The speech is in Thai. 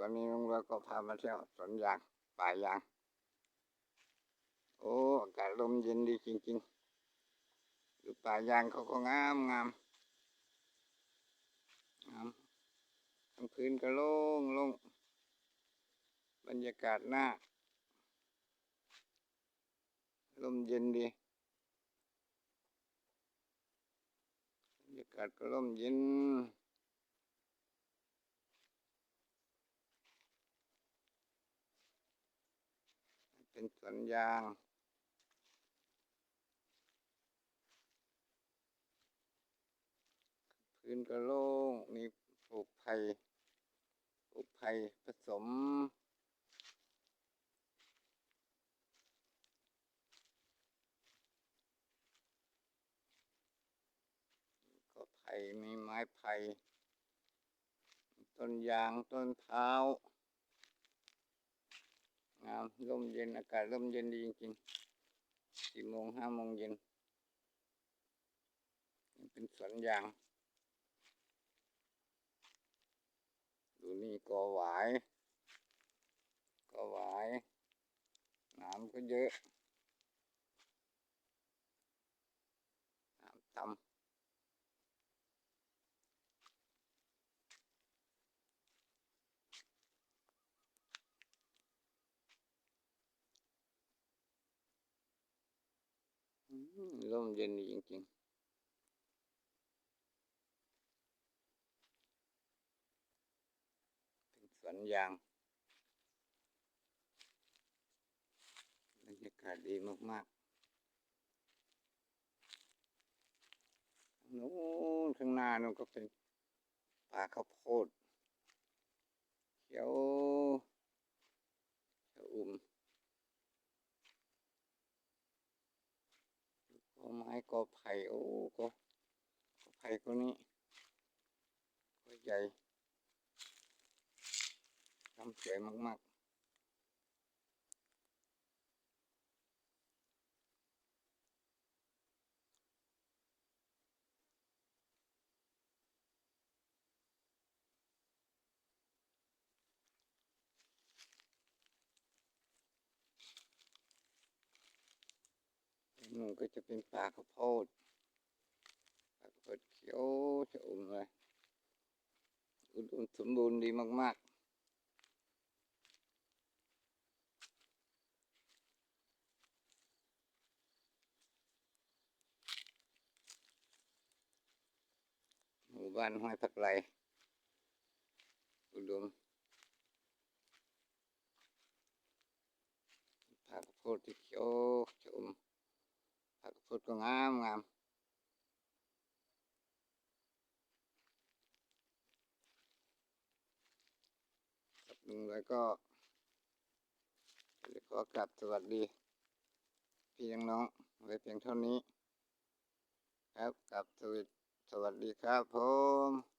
วันนี้ลุงเรือก็พามาเที่ยวสวนยางป่ายาง โอ้อากาศลมเย็นดีจริงๆดูป่ายางเขาก็งามงามงามทั้งพื้นก็โล่งโล่งบรรยากาศหน้า ลมเย็นดีบรรยากาศก็ลมเย็น เป็นสวนยาง พื้นก็โล่งมีปลูกไผ่ปลูกไผ่ผสมก็ไผ่มีไม้ไผ่ต้นยางต้นเท้า งามลมเย็นอากาศลมเย็นดีจริงๆสี่โมงห้าโมงเย็นเป็นสวนยาง ดูนี่กอหวายกอหวายน้ำก็เยอะน้ำต่ำ อืมเย็นจริงๆเป็นสวนยางบรรยากาศดีมากๆนู้นข้างหน้านู้นก็เป็นป่าข้าวโพดเขียวชะอุ่มก็ไม้ก็ไผ่โอ้ก็ ก็ไผ่ก็นี้ก็ใหญ่ทำสวยมากๆนู่นก็จะเป็นป่าข้าวโพด ดเขียวชะอุ่มเลยอุดมสมบูรณ์ดีมากๆหมู่บ้านห้วยผักไหลอุดมผักโพดที่เขียวชอุ่มผักโพดก็งามงามครับลุง แล้วก็จะขอกลับสวัสดี พี่น้องไว้เพียงเท่านี้ ครับกลับสวัสดีครับผม